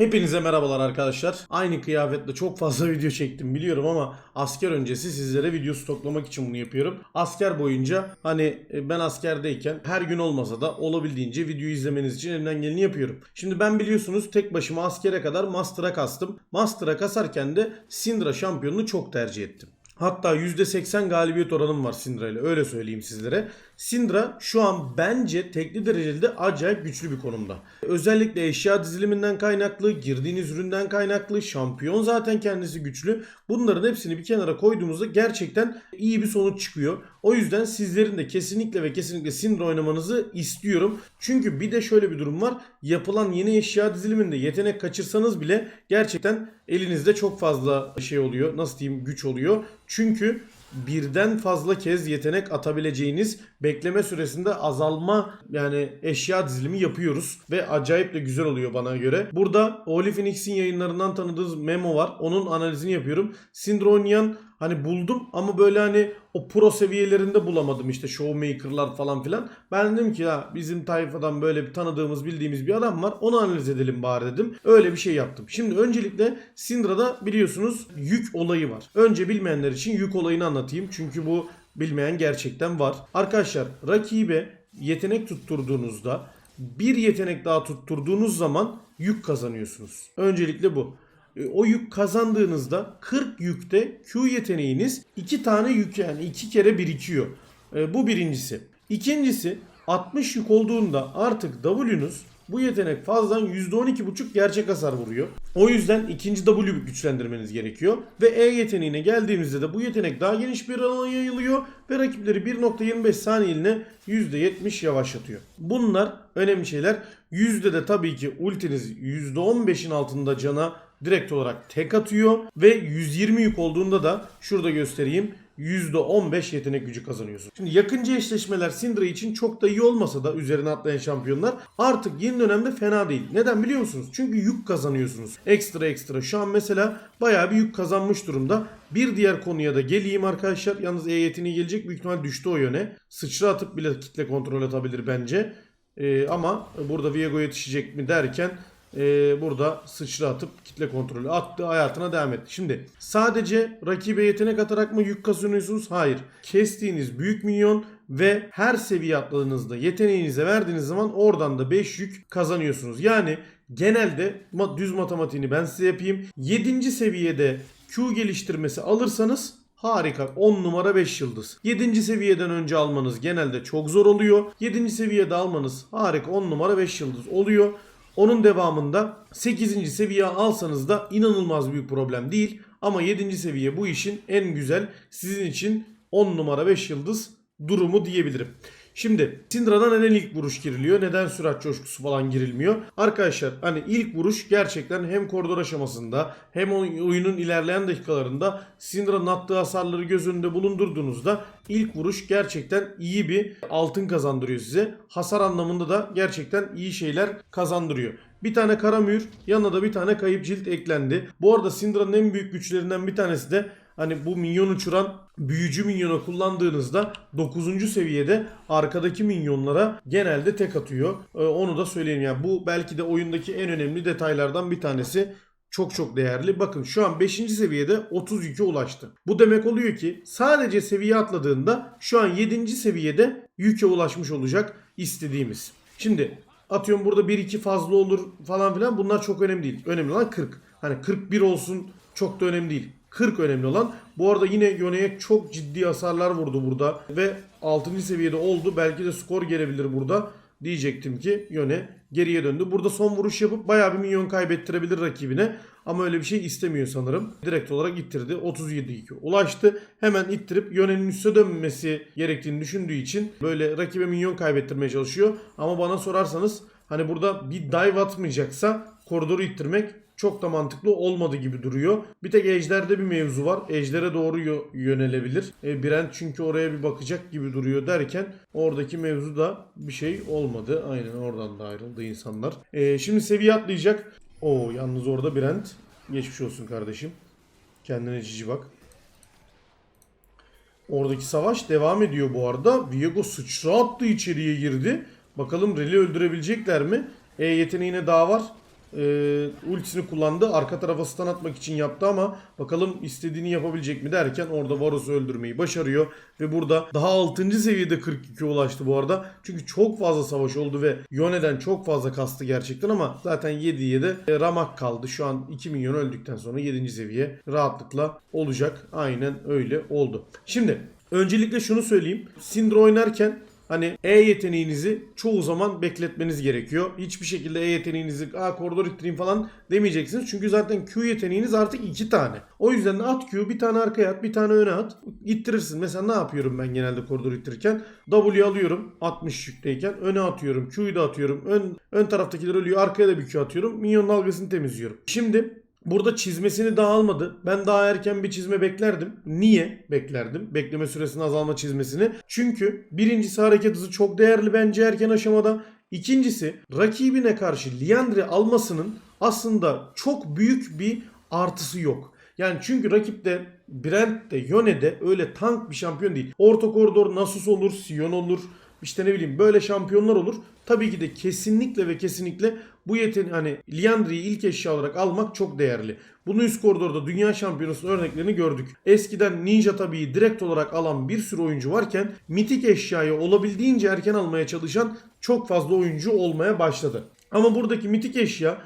Hepinize merhabalar arkadaşlar. Aynı kıyafetle çok fazla video çektim biliyorum ama asker öncesi sizlere video stoklamak için bunu yapıyorum. Asker boyunca hani e, ben askerdeyken her gün olmasa da olabildiğince video izlemeniz için elimden geleni yapıyorum. Şimdi ben biliyorsunuz tek başıma askere kadar Master'a kastım. Master'a kasarken de Syndra şampiyonunu çok tercih ettim. Hatta %80 galibiyet oranım var Syndra ile öyle söyleyeyim sizlere. Syndra şu an bence tekli derecede acayip güçlü bir konumda. Özellikle eşya diziliminden kaynaklı, girdiğiniz üründen kaynaklı, şampiyon zaten kendisi güçlü. Bunların hepsini bir kenara koyduğumuzda gerçekten iyi bir sonuç çıkıyor. O yüzden sizlerin de kesinlikle ve kesinlikle Syndra oynamanızı istiyorum. Çünkü bir de şöyle bir durum var. Yapılan yeni eşya diziliminde yetenek kaçırsanız bile gerçekten elinizde çok fazla şey oluyor. Nasıl diyeyim güç oluyor. Çünkü birden fazla kez yetenek atabileceğiniz bekleme süresinde azalma yani eşya dizilimi yapıyoruz ve acayip de güzel oluyor bana göre. Burada Oli yayınlarından tanıdığınız memo var. Onun analizini yapıyorum. Syndronian hani buldum ama böyle hani o pro seviyelerinde bulamadım işte showmaker'lar falan filan. Ben dedim ki ya bizim tayfadan böyle bir tanıdığımız bildiğimiz bir adam var onu analiz edelim bari dedim. Öyle bir şey yaptım. Şimdi öncelikle Syndra'da biliyorsunuz yük olayı var. Önce bilmeyenler için yük olayını anlatayım. Çünkü bu bilmeyen gerçekten var. Arkadaşlar rakibe yetenek tutturduğunuzda bir yetenek daha tutturduğunuz zaman yük kazanıyorsunuz. Öncelikle bu. E, O yük kazandığınızda 40 yükte Q yeteneğiniz 2 tane yük yani 2 kere birikiyor. E, Bu birincisi. İkincisi 60 yük olduğunda artık W'nuz bu yetenek fazladan %12.5 gerçek hasar vuruyor. O yüzden ikinci W güçlendirmeniz gerekiyor. Ve E yeteneğine geldiğimizde de bu yetenek daha geniş bir alana yayılıyor ve rakipleri 1.25 saniyeliğine %70 yavaşlatıyor. Bunlar önemli şeyler. Yüzde de tabii ki ultiniz %15'in altında cana direkt olarak tek atıyor ve 120 yük olduğunda da şurada göstereyim %15 yetenek gücü kazanıyorsun. Şimdi yakıncı eşleşmeler Syndra için çok da iyi olmasa da üzerine atlayan şampiyonlar artık yeni dönemde fena değil. Neden biliyor musunuz? Çünkü yük kazanıyorsunuz. Ekstra ekstra. Şu an mesela bayağı bir yük kazanmış durumda. Bir diğer konuya da geleyim arkadaşlar. Yalnız E yeteneği gelecek büyük ihtimal düştü o yöne. Sıçra atıp bile kitle kontrol atabilir bence. Ee, ama burada Viego yetişecek mi derken e, burada sıçra atıp kitle kontrolü attı hayatına devam etti. Şimdi sadece rakibe yetenek atarak mı yük kazanıyorsunuz? Hayır. Kestiğiniz büyük minyon ve her seviye atladığınızda yeteneğinize verdiğiniz zaman oradan da 5 yük kazanıyorsunuz. Yani genelde düz matematiğini ben size yapayım. 7. seviyede Q geliştirmesi alırsanız Harika. 10 numara 5 yıldız. 7. seviyeden önce almanız genelde çok zor oluyor. 7. seviyede almanız harika 10 numara 5 yıldız oluyor. Onun devamında 8. seviye alsanız da inanılmaz büyük problem değil. Ama 7. seviye bu işin en güzel sizin için 10 numara 5 yıldız durumu diyebilirim. Şimdi Syndra'da neden ilk vuruş giriliyor? Neden sürat coşkusu falan girilmiyor? Arkadaşlar hani ilk vuruş gerçekten hem koridor aşamasında hem oy- oyunun ilerleyen dakikalarında Syndra'nın attığı hasarları göz önünde bulundurduğunuzda ilk vuruş gerçekten iyi bir altın kazandırıyor size. Hasar anlamında da gerçekten iyi şeyler kazandırıyor. Bir tane kara mühür, yanına da bir tane kayıp cilt eklendi. Bu arada Syndra'nın en büyük güçlerinden bir tanesi de hani bu minyon uçuran büyücü minyonu kullandığınızda 9. seviyede arkadaki minyonlara genelde tek atıyor. Ee, onu da söyleyeyim yani bu belki de oyundaki en önemli detaylardan bir tanesi. Çok çok değerli. Bakın şu an 5. seviyede 30 yük'e ulaştı. Bu demek oluyor ki sadece seviye atladığında şu an 7. seviyede yük'e ulaşmış olacak istediğimiz. Şimdi atıyorum burada 1-2 fazla olur falan filan bunlar çok önemli değil. Önemli olan 40. Hani 41 olsun çok da önemli değil. 40 önemli olan. Bu arada yine Yone'ye çok ciddi hasarlar vurdu burada. Ve 6. seviyede oldu. Belki de skor gelebilir burada. Diyecektim ki Yone geriye döndü. Burada son vuruş yapıp bayağı bir milyon kaybettirebilir rakibine. Ama öyle bir şey istemiyor sanırım. Direkt olarak ittirdi. 37 2 ulaştı. Hemen ittirip Yone'nin üste dönmesi gerektiğini düşündüğü için böyle rakibe milyon kaybettirmeye çalışıyor. Ama bana sorarsanız hani burada bir dive atmayacaksa koridoru ittirmek çok da mantıklı olmadı gibi duruyor. Bir tek Ejder'de bir mevzu var. Ejder'e doğru yö- yönelebilir. E, Brent çünkü oraya bir bakacak gibi duruyor derken oradaki mevzu da bir şey olmadı. Aynen oradan da ayrıldı insanlar. E, şimdi seviye atlayacak. Oo yalnız orada Brent. Geçmiş olsun kardeşim. Kendine cici bak. Oradaki savaş devam ediyor bu arada. Viego sıçra attı içeriye girdi. Bakalım Rel'i öldürebilecekler mi? E yeteneğine daha var. E, ultisini kullandı. Arka tarafa stun atmak için yaptı ama bakalım istediğini yapabilecek mi derken orada Varus'u öldürmeyi başarıyor. Ve burada daha 6. seviyede 42 ulaştı bu arada. Çünkü çok fazla savaş oldu ve Yone'den çok fazla kastı gerçekten ama zaten 7'ye de ramak kaldı. Şu an 2 milyon öldükten sonra 7. seviye rahatlıkla olacak. Aynen öyle oldu. Şimdi öncelikle şunu söyleyeyim. Syndra oynarken Hani E yeteneğinizi çoğu zaman bekletmeniz gerekiyor. Hiçbir şekilde E yeteneğinizi Aa, koridor ittireyim falan demeyeceksiniz. Çünkü zaten Q yeteneğiniz artık iki tane. O yüzden de at Q bir tane arkaya at bir tane öne at. İttirirsin. Mesela ne yapıyorum ben genelde koridor ittirirken? W alıyorum 60 yükteyken. Öne atıyorum. Q'yu da atıyorum. Ön, ön taraftakiler ölüyor. Arkaya da bir Q atıyorum. Minyon dalgasını temizliyorum. Şimdi Burada çizmesini daha almadı. Ben daha erken bir çizme beklerdim. Niye beklerdim? Bekleme süresini azalma çizmesini. Çünkü birincisi hareket hızı çok değerli bence erken aşamada. İkincisi rakibine karşı Liandry almasının aslında çok büyük bir artısı yok. Yani çünkü rakipte Brent de Yone de öyle tank bir şampiyon değil. Orta koridor Nasus olur, Sion olur. İşte ne bileyim böyle şampiyonlar olur. Tabii ki de kesinlikle ve kesinlikle bu yeteneği hani Liandry'yi ilk eşya olarak almak çok değerli. Bunu üst koridorda dünya şampiyonası örneklerini gördük. Eskiden Ninja tabii direkt olarak alan bir sürü oyuncu varken mitik eşyayı olabildiğince erken almaya çalışan çok fazla oyuncu olmaya başladı. Ama buradaki mitik eşya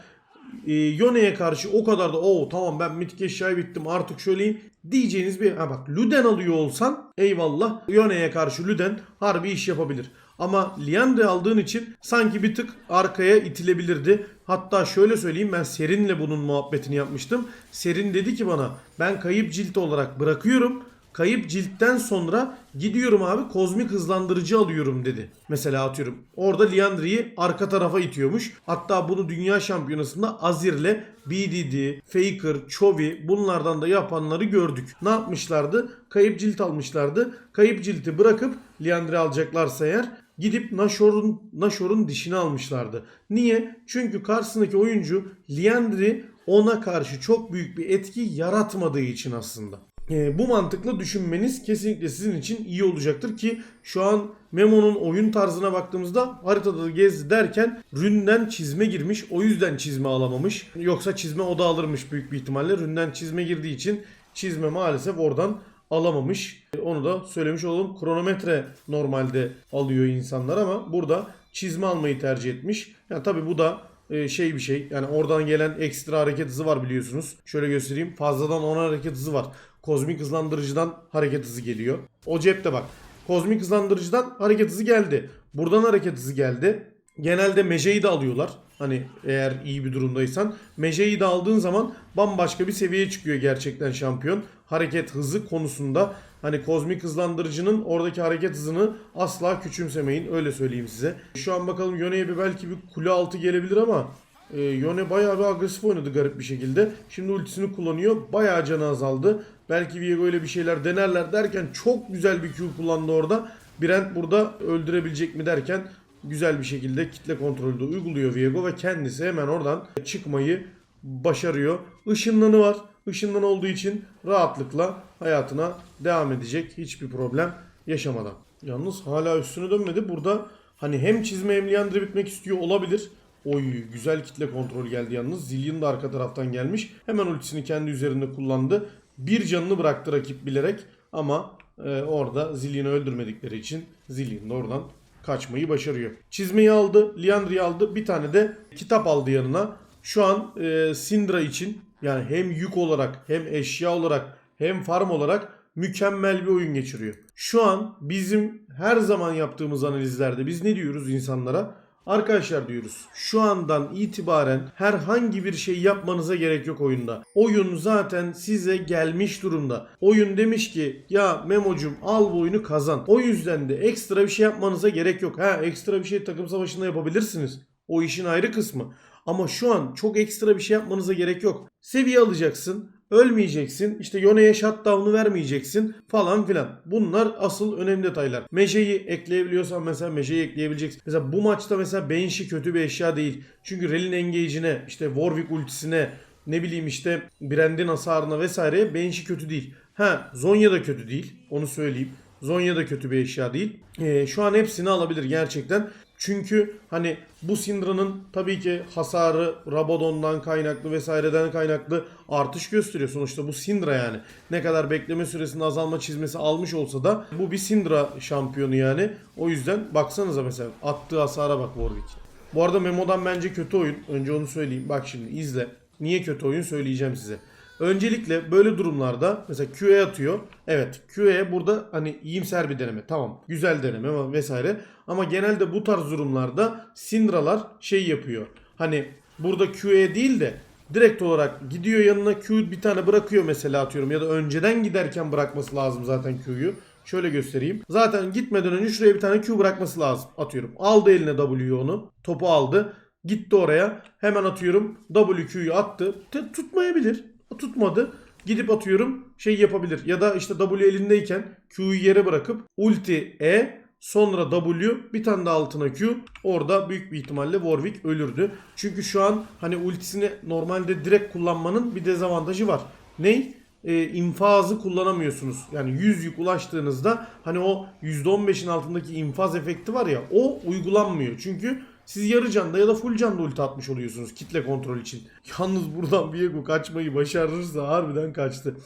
e, Yone'ye karşı o kadar da o tamam ben mitik eşyayı bittim artık şöyleyim diyeceğiniz bir ha bak Luden alıyor olsan eyvallah Yone'ye karşı Luden harbi iş yapabilir. Ama Liandry aldığın için sanki bir tık arkaya itilebilirdi. Hatta şöyle söyleyeyim ben Serin'le bunun muhabbetini yapmıştım. Serin dedi ki bana ben kayıp cilt olarak bırakıyorum. Kayıp ciltten sonra gidiyorum abi kozmik hızlandırıcı alıyorum dedi. Mesela atıyorum. Orada Liandry'yi arka tarafa itiyormuş. Hatta bunu dünya şampiyonasında Azir'le BDD, Faker, Chovy bunlardan da yapanları gördük. Ne yapmışlardı? Kayıp cilt almışlardı. Kayıp cilti bırakıp Liandry alacaklarsa eğer gidip Nashor'un Nashor'un dişini almışlardı. Niye? Çünkü karşısındaki oyuncu Liandry ona karşı çok büyük bir etki yaratmadığı için aslında. E, bu mantıkla düşünmeniz kesinlikle sizin için iyi olacaktır ki şu an Memo'nun oyun tarzına baktığımızda haritada gezdi derken ründen çizme girmiş. O yüzden çizme alamamış. Yoksa çizme o da alırmış büyük bir ihtimalle. Ründen çizme girdiği için çizme maalesef oradan alamamış. E, Onu da söylemiş olalım. Kronometre normalde alıyor insanlar ama burada çizme almayı tercih etmiş. Yani tabi bu da e, şey bir şey. Yani oradan gelen ekstra hareket hızı var biliyorsunuz. Şöyle göstereyim. Fazladan 10 hareket hızı var. Kozmik hızlandırıcıdan hareket hızı geliyor. O cepte bak. Kozmik hızlandırıcıdan hareket hızı geldi. Buradan hareket hızı geldi. Genelde Meje'yi de alıyorlar. Hani eğer iyi bir durumdaysan. Meje'yi de aldığın zaman bambaşka bir seviyeye çıkıyor gerçekten şampiyon. Hareket hızı konusunda hani kozmik hızlandırıcının oradaki hareket hızını asla küçümsemeyin. Öyle söyleyeyim size. Şu an bakalım Yone'ye bir belki bir kule altı gelebilir ama e, Yone bayağı bir agresif oynadı garip bir şekilde. Şimdi ultisini kullanıyor. Bayağı canı azaldı. Belki Viego ile bir şeyler denerler derken çok güzel bir Q kullandı orada. Brent burada öldürebilecek mi derken güzel bir şekilde kitle kontrolü de uyguluyor Viego ve kendisi hemen oradan çıkmayı başarıyor. Işınlanı var. Işınlan olduğu için rahatlıkla hayatına devam edecek. Hiçbir problem yaşamadan. Yalnız hala üstüne dönmedi. Burada hani hem çizme hem Liandry bitmek istiyor olabilir. Oy güzel kitle kontrol geldi yalnız. Zillion da arka taraftan gelmiş. Hemen ultisini kendi üzerinde kullandı. Bir canını bıraktı rakip bilerek ama e, orada Zillion'u öldürmedikleri için Zillion da oradan kaçmayı başarıyor. Çizmeyi aldı, Liandry'i aldı. Bir tane de kitap aldı yanına. Şu an e, Syndra için yani hem yük olarak hem eşya olarak hem farm olarak mükemmel bir oyun geçiriyor. Şu an bizim her zaman yaptığımız analizlerde biz ne diyoruz insanlara? Arkadaşlar diyoruz şu andan itibaren herhangi bir şey yapmanıza gerek yok oyunda. Oyun zaten size gelmiş durumda. Oyun demiş ki ya Memocum al bu oyunu kazan. O yüzden de ekstra bir şey yapmanıza gerek yok. Ha ekstra bir şey takım savaşında yapabilirsiniz. O işin ayrı kısmı. Ama şu an çok ekstra bir şey yapmanıza gerek yok. Seviye alacaksın. Ölmeyeceksin. İşte Yone'ye shutdown'u vermeyeceksin falan filan. Bunlar asıl önemli detaylar. Meje'yi ekleyebiliyorsan mesela Meje'yi ekleyebileceksin. Mesela bu maçta mesela Banshee kötü bir eşya değil. Çünkü Rel'in engage'ine işte Warwick ultisine ne bileyim işte Brand'in hasarına vesaireye Banshee kötü değil. Ha Zonya da kötü değil. Onu söyleyeyim. Zonya da kötü bir eşya değil. Ee, şu an hepsini alabilir gerçekten. Çünkü hani bu Syndra'nın tabii ki hasarı Rabadon'dan kaynaklı vesaireden kaynaklı artış gösteriyor. Sonuçta bu Syndra yani. Ne kadar bekleme süresinde azalma çizmesi almış olsa da bu bir Syndra şampiyonu yani. O yüzden baksanıza mesela attığı hasara bak Warwick. Bu arada Memo'dan bence kötü oyun. Önce onu söyleyeyim. Bak şimdi izle. Niye kötü oyun söyleyeceğim size. Öncelikle böyle durumlarda mesela QA atıyor. Evet QA burada hani iyimser bir deneme. Tamam güzel deneme vesaire. Ama genelde bu tarz durumlarda Syndra'lar şey yapıyor. Hani burada QA değil de direkt olarak gidiyor yanına Q bir tane bırakıyor mesela atıyorum. Ya da önceden giderken bırakması lazım zaten Q'yu. Şöyle göstereyim. Zaten gitmeden önce şuraya bir tane Q bırakması lazım. Atıyorum. Aldı eline W'yu onu. Topu aldı. Gitti oraya. Hemen atıyorum. WQ'yu attı. Te- tutmayabilir. Tutmadı. Gidip atıyorum şey yapabilir. Ya da işte W elindeyken Q'yu yere bırakıp ulti E sonra W bir tane de altına Q. Orada büyük bir ihtimalle Warwick ölürdü. Çünkü şu an hani ultisini normalde direkt kullanmanın bir dezavantajı var. Ney? e, infazı kullanamıyorsunuz. Yani 100 yük ulaştığınızda hani o %15'in altındaki infaz efekti var ya o uygulanmıyor. Çünkü siz yarı canda ya da full canda ulti atmış oluyorsunuz kitle kontrol için. Yalnız buradan Viego kaçmayı başarırsa harbiden kaçtı.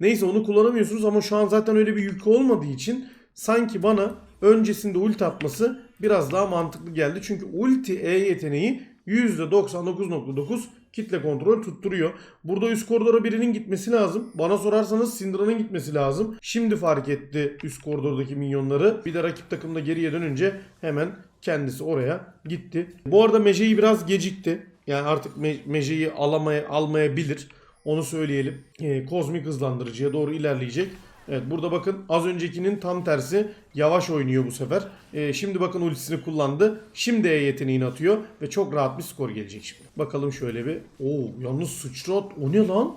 Neyse onu kullanamıyorsunuz ama şu an zaten öyle bir yük olmadığı için sanki bana öncesinde ulti atması biraz daha mantıklı geldi. Çünkü ulti E yeteneği %99.9 kitle kontrol tutturuyor. Burada üst koridora birinin gitmesi lazım. Bana sorarsanız Syndra'nın gitmesi lazım. Şimdi fark etti üst koridordaki minyonları. Bir de rakip takımda geriye dönünce hemen kendisi oraya gitti. Bu arada Meje'yi biraz gecikti. Yani artık Me- Meje'yi alamaya, almayabilir. Onu söyleyelim. Ee, kozmik hızlandırıcıya doğru ilerleyecek. Evet burada bakın az öncekinin tam tersi yavaş oynuyor bu sefer. Ee, şimdi bakın ultisini kullandı. Şimdi E yeteneğini atıyor ve çok rahat bir skor gelecek şimdi. Bakalım şöyle bir. Oo yalnız sıçrat. O ne lan?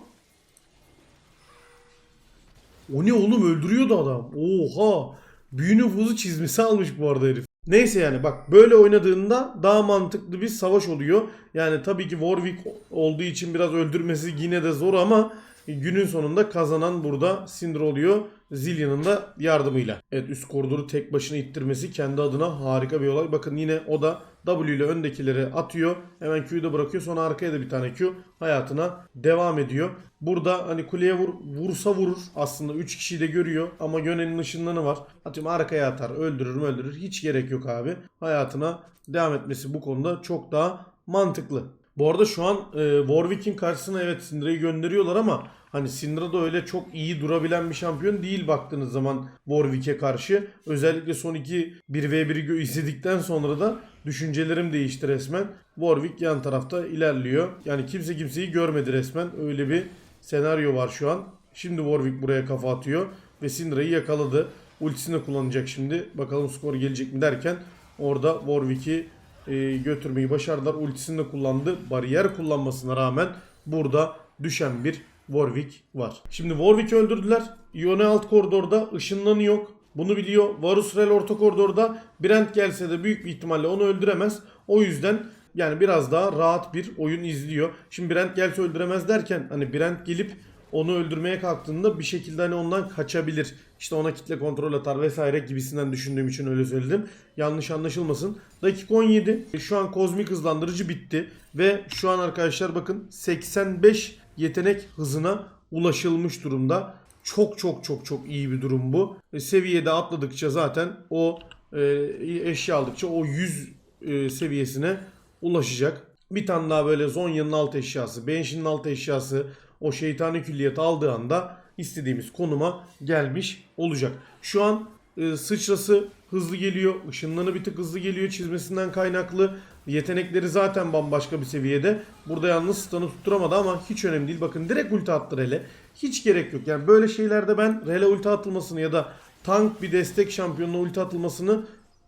O ne oğlum öldürüyordu adam. Oha. Büyü nüfuzu çizmesi almış bu arada herif. Neyse yani bak böyle oynadığında daha mantıklı bir savaş oluyor. Yani tabii ki Warwick olduğu için biraz öldürmesi yine de zor ama günün sonunda kazanan burada Syndra oluyor. Zillion'ın da yardımıyla. Evet üst koridoru tek başına ittirmesi kendi adına harika bir olay. Bakın yine o da W ile öndekileri atıyor. Hemen Q'yu da bırakıyor. Sonra arkaya da bir tane Q hayatına devam ediyor. Burada hani kuleye vur, vursa vurur. Aslında 3 kişiyi de görüyor. Ama Yönel'in ışınlanı var. Atıyorum arkaya atar. Öldürür öldürür. Hiç gerek yok abi. Hayatına devam etmesi bu konuda çok daha mantıklı. Bu arada şu an e, Warwick'in karşısına evet Syndra'yı gönderiyorlar ama hani Syndra da öyle çok iyi durabilen bir şampiyon değil baktığınız zaman Warwick'e karşı. Özellikle son iki 1v1'i gö- izledikten sonra da düşüncelerim değişti resmen. Warwick yan tarafta ilerliyor. Yani kimse kimseyi görmedi resmen. Öyle bir senaryo var şu an. Şimdi Warwick buraya kafa atıyor ve Syndra'yı yakaladı. Ultisini kullanacak şimdi. Bakalım skor gelecek mi derken orada Warwick'i e, götürmeyi başardılar. Ultisini de kullandı. Bariyer kullanmasına rağmen burada düşen bir Warwick var. Şimdi Warwick'i öldürdüler. Ione alt koridorda ışınlanı yok. Bunu biliyor. Varus Rel orta koridorda. Brent gelse de büyük bir ihtimalle onu öldüremez. O yüzden yani biraz daha rahat bir oyun izliyor. Şimdi Brent gelse öldüremez derken hani Brent gelip onu öldürmeye kalktığında bir şekilde hani ondan kaçabilir. İşte ona kitle kontrol atar vesaire gibisinden düşündüğüm için öyle söyledim. Yanlış anlaşılmasın. Dakika 17. Şu an kozmik hızlandırıcı bitti. Ve şu an arkadaşlar bakın 85 yetenek hızına ulaşılmış durumda. Çok çok çok çok iyi bir durum bu. E, seviyede atladıkça zaten o e, eşya aldıkça o 100 e, seviyesine ulaşacak. Bir tane daha böyle Zonya'nın alt eşyası, Banshee'nin alt eşyası o şeytani külliyet aldığı anda istediğimiz konuma gelmiş olacak. Şu an e, sıçrası hızlı geliyor. ışınlanı bir tık hızlı geliyor çizmesinden kaynaklı. Yetenekleri zaten bambaşka bir seviyede. Burada yalnız stun'ı tutturamadı ama hiç önemli değil. Bakın direkt ulti attı Rele. Hiç gerek yok. Yani böyle şeylerde ben Rele ulti atılmasını ya da tank bir destek şampiyonuna ulti atılmasını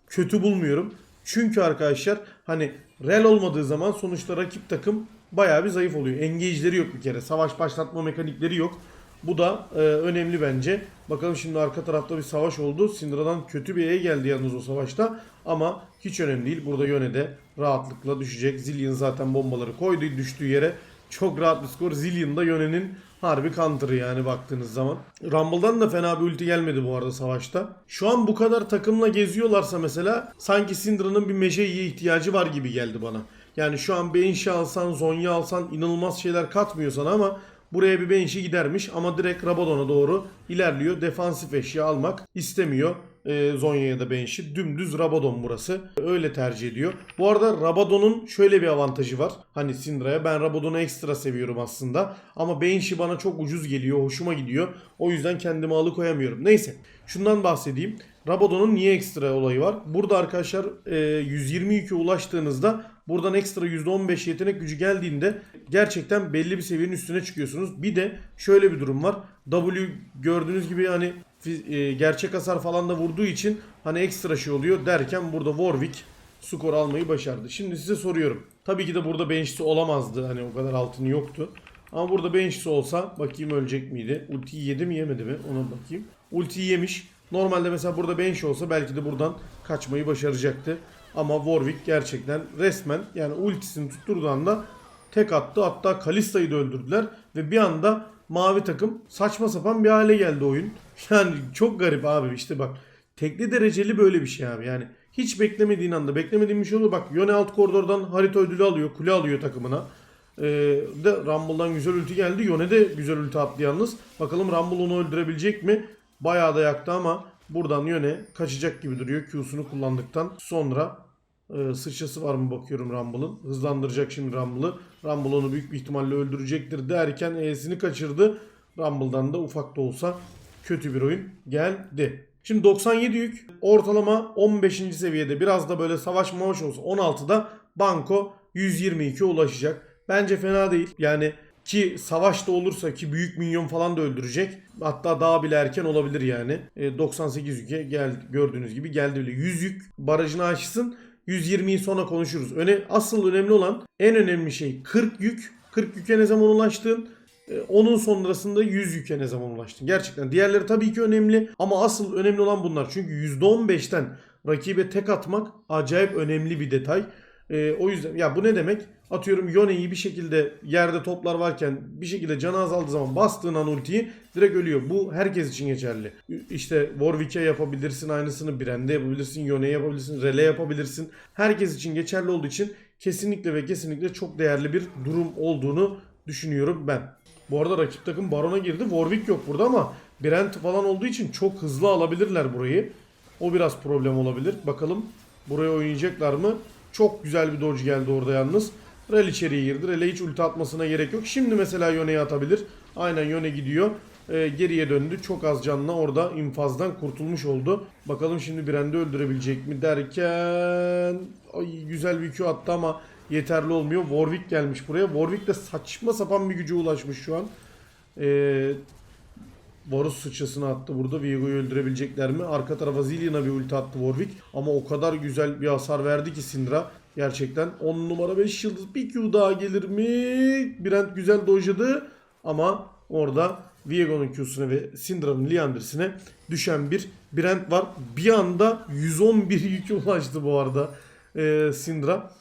kötü bulmuyorum. Çünkü arkadaşlar hani rel olmadığı zaman sonuçta rakip takım bayağı bir zayıf oluyor. Engage'leri yok bir kere. Savaş başlatma mekanikleri yok. Bu da e, önemli bence. Bakalım şimdi arka tarafta bir savaş oldu. Syndra'dan kötü bir E geldi yalnız o savaşta. Ama hiç önemli değil. Burada Yone de rahatlıkla düşecek. Zillion zaten bombaları koydu düştüğü yere. Çok rahat bir skor. Zillion'da Yone'nin Harbi counter yani baktığınız zaman. Rumble'dan da fena bir ulti gelmedi bu arada savaşta. Şu an bu kadar takımla geziyorlarsa mesela sanki Syndra'nın bir Meje'ye ihtiyacı var gibi geldi bana. Yani şu an Banshee alsan, Zonya alsan inanılmaz şeyler katmıyor sana ama buraya bir Banshee gidermiş ama direkt Rabadon'a doğru ilerliyor. Defansif eşya almak istemiyor. Ee, Zonya'ya da Banshee. Dümdüz Rabadon burası. Öyle tercih ediyor. Bu arada Rabadon'un şöyle bir avantajı var. Hani Syndra'ya ben Rabadon'u ekstra seviyorum aslında. Ama Banshee bana çok ucuz geliyor. Hoşuma gidiyor. O yüzden kendimi alıkoyamıyorum. Neyse. Şundan bahsedeyim. Rabadon'un niye ekstra olayı var? Burada arkadaşlar e, 120 yükü ulaştığınızda buradan ekstra %15 yetenek gücü geldiğinde gerçekten belli bir seviyenin üstüne çıkıyorsunuz. Bir de şöyle bir durum var. W gördüğünüz gibi hani e, gerçek hasar falan da vurduğu için hani ekstra şey oluyor derken burada Warwick skor almayı başardı. Şimdi size soruyorum. Tabii ki de burada Banshee'si olamazdı. Hani o kadar altını yoktu. Ama burada Banshee'si olsa bakayım ölecek miydi? Ultiyi yedi mi yemedi mi? Ona bakayım. Ultiyi yemiş. Normalde mesela burada Banshee olsa belki de buradan kaçmayı başaracaktı. Ama Warwick gerçekten resmen yani ultisini tutturduğu anda tek attı. Hatta Kalista'yı da öldürdüler. Ve bir anda mavi takım saçma sapan bir hale geldi oyun. Yani çok garip abi işte bak. Tekli dereceli böyle bir şey abi yani. Hiç beklemediğin anda beklemediğin bir şey olur. Bak Yone alt koridordan harita ödülü alıyor. Kule alıyor takımına. Ee, de Rumble'dan güzel ulti geldi. Yone de güzel ulti attı yalnız. Bakalım Rumble onu öldürebilecek mi? Bayağı da yaktı ama buradan Yone kaçacak gibi duruyor. Q'sunu kullandıktan sonra e, sıçrası var mı bakıyorum Rumble'ın. Hızlandıracak şimdi Rumble'ı. Rumble onu büyük bir ihtimalle öldürecektir derken E'sini kaçırdı. Rumble'dan da ufak da olsa kötü bir oyun geldi. Şimdi 97 yük ortalama 15. seviyede biraz da böyle savaş mavaş olsa 16'da Banko 122'ye ulaşacak. Bence fena değil. Yani ki savaşta olursa ki büyük minyon falan da öldürecek. Hatta daha bile erken olabilir yani. E, 98 yüke geldi gördüğünüz gibi geldi bile. 100 yük barajını aşsın. 120'yi sonra konuşuruz. Öne, asıl önemli olan en önemli şey 40 yük. 40 yüke ne zaman ulaştın? E, Onun sonrasında 100 yüke ne zaman ulaştın? Gerçekten. Diğerleri tabii ki önemli ama asıl önemli olan bunlar. Çünkü %15'ten rakibe tek atmak acayip önemli bir detay. E, o yüzden ya bu ne demek? Atıyorum Yone'yi bir şekilde yerde toplar varken bir şekilde canı azaldığı zaman bastığın an ultiyi direkt ölüyor. Bu herkes için geçerli. İşte Warwick'e yapabilirsin aynısını Brand'e yapabilirsin, Yone'ye yapabilirsin, Rele yapabilirsin. Herkes için geçerli olduğu için kesinlikle ve kesinlikle çok değerli bir durum olduğunu düşünüyorum ben. Bu arada rakip takım Baron'a girdi. Warwick yok burada ama Brand falan olduğu için çok hızlı alabilirler burayı. O biraz problem olabilir. Bakalım buraya oynayacaklar mı? Çok güzel bir dodge geldi orada yalnız. Rel içeriye girdi. Rel'e hiç ulti atmasına gerek yok. Şimdi mesela Yone'ye atabilir. Aynen Yone gidiyor. Ee, geriye döndü. Çok az canla orada infazdan kurtulmuş oldu. Bakalım şimdi Brand'i öldürebilecek mi derken... Ay güzel bir Q attı ama yeterli olmuyor. Warwick gelmiş buraya. Warwick de saçma sapan bir güce ulaşmış şu an. Ee, Varus sıçrasını attı burada. Viego'yu öldürebilecekler mi? Arka tarafa Zillion'a bir ulti attı Warwick. Ama o kadar güzel bir hasar verdi ki Syndra. Gerçekten 10 numara 5 yıldız. Bir Q daha gelir mi? Brand güzel dojladı. Ama orada Viego'nun Q'suna ve Syndra'nın Liander'sine düşen bir Brand var. Bir anda 111 yükü ulaştı bu arada ee, Syndra.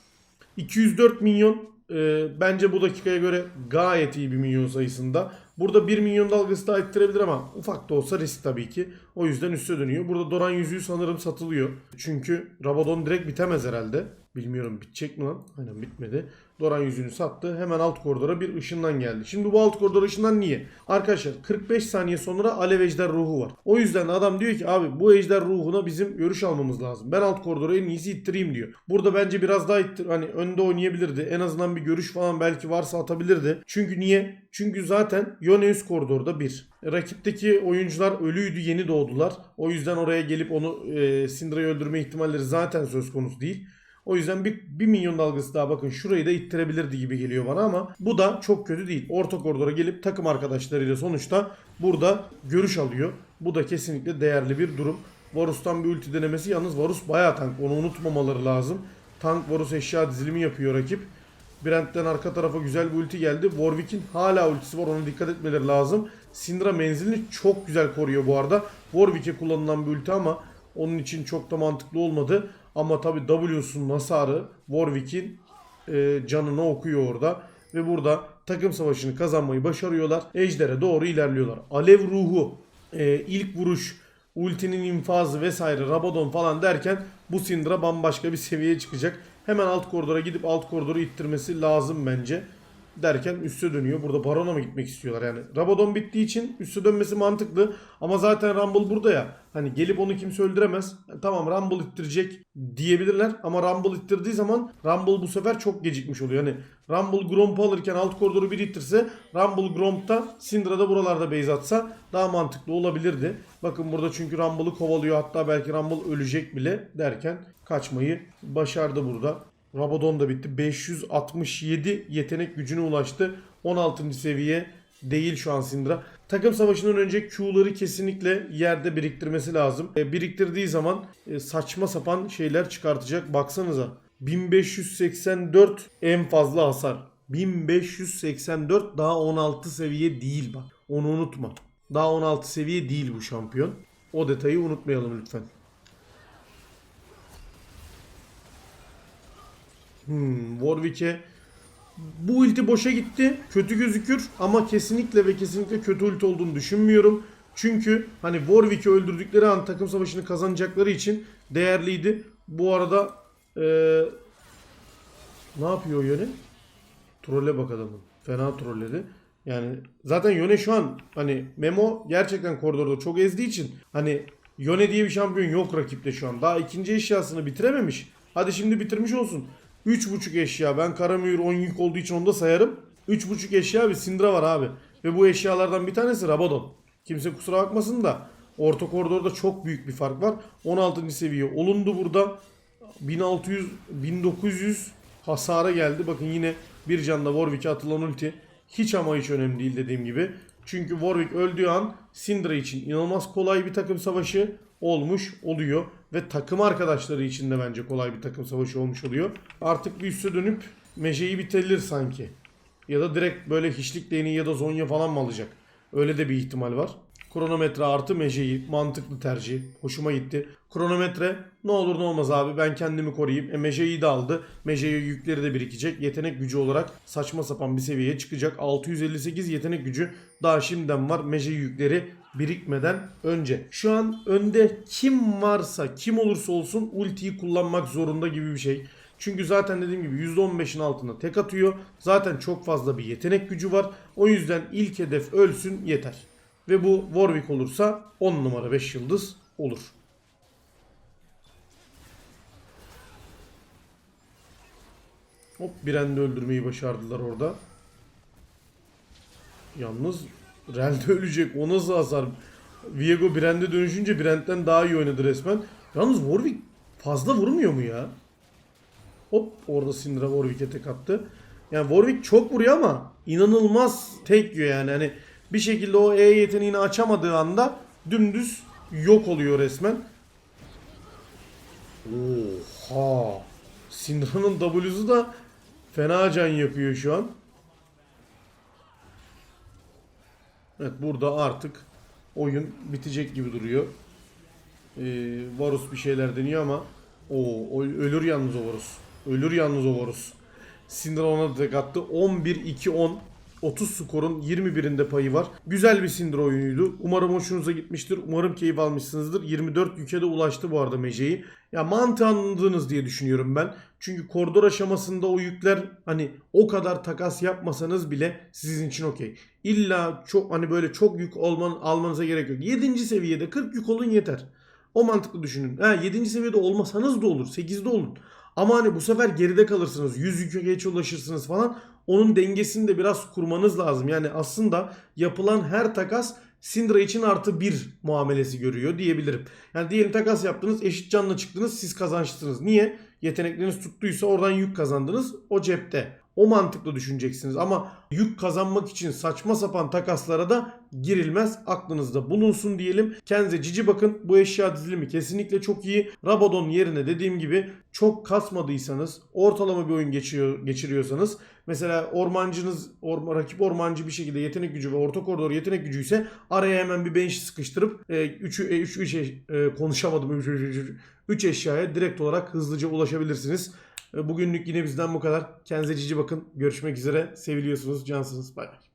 204 milyon e, bence bu dakikaya göre gayet iyi bir milyon sayısında. Burada 1 milyon dalgası daha ettirebilir ama ufak da olsa risk tabii ki. O yüzden üste dönüyor. Burada Doran yüzüğü sanırım satılıyor. Çünkü Rabadon direkt bitemez herhalde. Bilmiyorum bitecek mi lan? Aynen bitmedi. Doran yüzüğünü sattı. Hemen alt koridora bir ışından geldi. Şimdi bu alt koridor ışından niye? Arkadaşlar 45 saniye sonra alev ejder ruhu var. O yüzden adam diyor ki abi bu ejder ruhuna bizim görüş almamız lazım. Ben alt koridora en iyisi ittireyim diyor. Burada bence biraz daha ittir hani önde oynayabilirdi. En azından bir görüş falan belki varsa atabilirdi. Çünkü niye? Çünkü zaten Yone üst koridorda bir. Rakipteki oyuncular ölüydü yeni doğdular. O yüzden oraya gelip onu e, Syndra'yı öldürme ihtimalleri zaten söz konusu değil. O yüzden bir, bir milyon dalgası daha bakın şurayı da ittirebilirdi gibi geliyor bana ama bu da çok kötü değil. Orta koridora gelip takım arkadaşlarıyla sonuçta burada görüş alıyor. Bu da kesinlikle değerli bir durum. Varus'tan bir ulti denemesi yalnız Varus bayağı tank onu unutmamaları lazım. Tank Varus eşya dizilimi yapıyor rakip. Brent'ten arka tarafa güzel bir ulti geldi. Warwick'in hala ultisi var ona dikkat etmeleri lazım. Syndra menzilini çok güzel koruyor bu arada. Warwick'e kullanılan bir ulti ama onun için çok da mantıklı olmadı. Ama tabi W'sunun hasarı Warwick'in e, canını okuyor orada. Ve burada takım savaşını kazanmayı başarıyorlar. Ejder'e doğru ilerliyorlar. Alev ruhu, e, ilk vuruş, ultinin infazı vesaire, Rabadon falan derken bu Syndra bambaşka bir seviyeye çıkacak. Hemen alt koridora gidip alt koridoru ittirmesi lazım bence. Derken üste dönüyor. Burada Baron'a mı gitmek istiyorlar yani? Rabadon bittiği için üste dönmesi mantıklı. Ama zaten Rumble burada ya. Hani gelip onu kimse öldüremez. Tamam Rumble ittirecek diyebilirler. Ama Rumble ittirdiği zaman Rumble bu sefer çok gecikmiş oluyor. Hani Rumble Gromp'u alırken alt koridoru bir ittirse Rumble Gromp'ta Syndra'da buralarda base atsa daha mantıklı olabilirdi. Bakın burada çünkü Rumble'ı kovalıyor. Hatta belki Rumble ölecek bile derken kaçmayı başardı burada. Rabadon da bitti. 567 yetenek gücüne ulaştı. 16. seviye değil şu an Syndra. Takım savaşından önce Q'ları kesinlikle yerde biriktirmesi lazım. E, biriktirdiği zaman e, saçma sapan şeyler çıkartacak. Baksanıza 1584 en fazla hasar. 1584 daha 16 seviye değil bak. Onu unutma. Daha 16 seviye değil bu şampiyon. O detayı unutmayalım lütfen. Hmm, Warwick'e bu ulti boşa gitti. Kötü gözükür ama kesinlikle ve kesinlikle kötü ulti olduğunu düşünmüyorum. Çünkü hani Warwick'i öldürdükleri an takım savaşını kazanacakları için değerliydi. Bu arada eee, ne yapıyor Yone? Trolle bak adamın. Fena trolledi. Yani zaten Yone şu an hani Memo gerçekten koridorda çok ezdiği için hani Yone diye bir şampiyon yok rakipte şu an. Daha ikinci eşyasını bitirememiş. Hadi şimdi bitirmiş olsun. 3.5 eşya. Ben Karamühür 10 yük olduğu için onu da sayarım. 3.5 eşya bir Syndra var abi. Ve bu eşyalardan bir tanesi Rabadon. Kimse kusura bakmasın da orta koridorda çok büyük bir fark var. 16. seviye olundu burada. 1600 1900 hasara geldi. Bakın yine bir canla Warwick'e atılan ulti. Hiç ama hiç önemli değil dediğim gibi. Çünkü Warwick öldüğü an Syndra için inanılmaz kolay bir takım savaşı olmuş oluyor. Ve takım arkadaşları için de bence kolay bir takım savaşı olmuş oluyor. Artık bir üste dönüp Meje'yi bitirir sanki. Ya da direkt böyle hiçlik değneği ya da zonya falan mı alacak? Öyle de bir ihtimal var. Kronometre artı Meje'yi mantıklı tercih. Hoşuma gitti. Kronometre ne olur ne olmaz abi ben kendimi koruyayım. E Meje'yi de aldı. Meje'ye yükleri de birikecek. Yetenek gücü olarak saçma sapan bir seviyeye çıkacak. 658 yetenek gücü daha şimdiden var. Meje yükleri birikmeden önce. Şu an önde kim varsa kim olursa olsun ultiyi kullanmak zorunda gibi bir şey. Çünkü zaten dediğim gibi %15'in altında tek atıyor. Zaten çok fazla bir yetenek gücü var. O yüzden ilk hedef ölsün yeter. Ve bu Warwick olursa 10 numara 5 yıldız olur. Hop Brand'i öldürmeyi başardılar orada. Yalnız Rel'de ölecek. O nasıl hasar? Viego Brand'e dönüşünce Brand'den daha iyi oynadı resmen. Yalnız Warwick fazla vurmuyor mu ya? Hop orada Syndra Warwick'e tek attı. Yani Warwick çok vuruyor ama inanılmaz tek yiyor yani. Hani bir şekilde o E yeteneğini açamadığı anda dümdüz yok oluyor resmen. Oha. Syndra'nın W'su da fena can yakıyor şu an. Evet burada artık oyun bitecek gibi duruyor. Ee, Varus bir şeyler deniyor ama o, ölür yalnız o Varus. Ölür yalnız o Varus. Syndra ona tek attı. 11-2-10 30 skorun 21'inde payı var. Güzel bir Syndra oyunuydu. Umarım hoşunuza gitmiştir. Umarım keyif almışsınızdır. 24 yüke de ulaştı bu arada Meje'yi. Ya mantığı anladınız diye düşünüyorum ben. Çünkü koridor aşamasında o yükler hani o kadar takas yapmasanız bile sizin için okey. İlla çok hani böyle çok yük olman, almanıza gerek yok. 7. seviyede 40 yük olun yeter. O mantıklı düşünün. Ha 7. seviyede olmasanız da olur. 8'de olun. Ama hani bu sefer geride kalırsınız. 100 yüke geç ulaşırsınız falan. Onun dengesini de biraz kurmanız lazım. Yani aslında yapılan her takas Syndra için artı bir muamelesi görüyor diyebilirim. Yani diyelim takas yaptınız eşit canla çıktınız siz kazançlısınız. Niye? Yetenekleriniz tuttuysa oradan yük kazandınız o cepte. O mantıkla düşüneceksiniz ama yük kazanmak için saçma sapan takaslara da girilmez. Aklınızda bulunsun diyelim. Kendinize cici bakın. Bu eşya dizilimi kesinlikle çok iyi. Rabadon yerine dediğim gibi çok kasmadıysanız, ortalama bir oyun geçiyor, geçiriyorsanız mesela ormancınız, orma, rakip ormancı bir şekilde yetenek gücü ve orta koridor yetenek gücü ise araya hemen bir bench'i sıkıştırıp 3 e, 3 e, konuşamadım 3 eşyaya direkt olarak hızlıca ulaşabilirsiniz. Bugünlük yine bizden bu kadar. Kendinize cici bakın. Görüşmek üzere. Seviliyorsunuz. Cansınız. Bay bay.